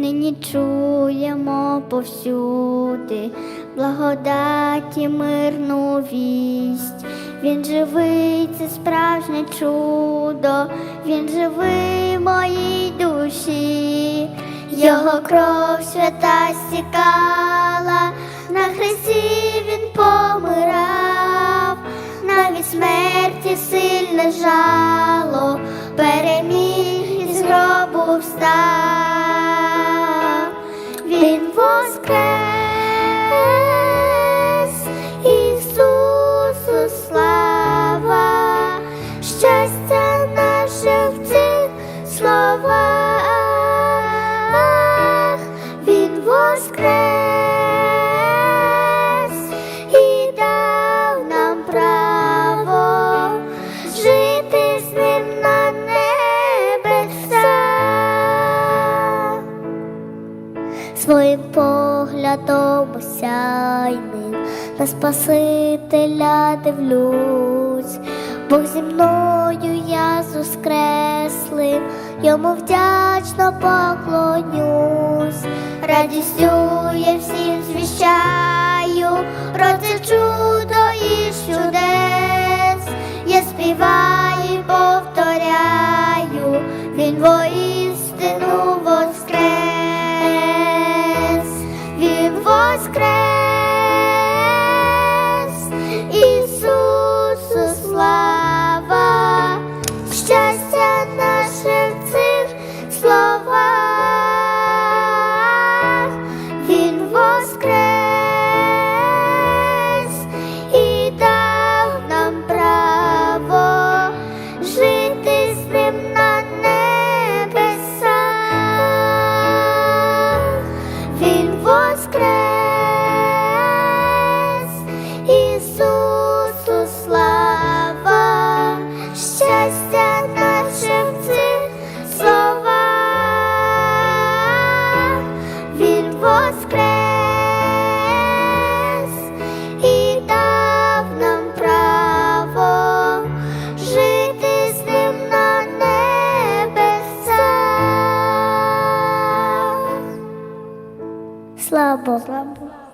нині чуємо повсюди, благодаті мирну вість. Він живий, це справжнє чудо, він живий в моїй душі, його кров свята стікала, на хресті він помирав, навіть смерті сильне жало, переміг із гробу встав, він воскрес, Ісусу слава, щастя наше в цих словах, Своїм поглядом осяйним на Спасителя дивлюсь, Бог зі мною я зускреслим, йому вдячно поклонюсь, радістю я всім звіщаю, про це чудо і чудес, я співаю Слава Богу.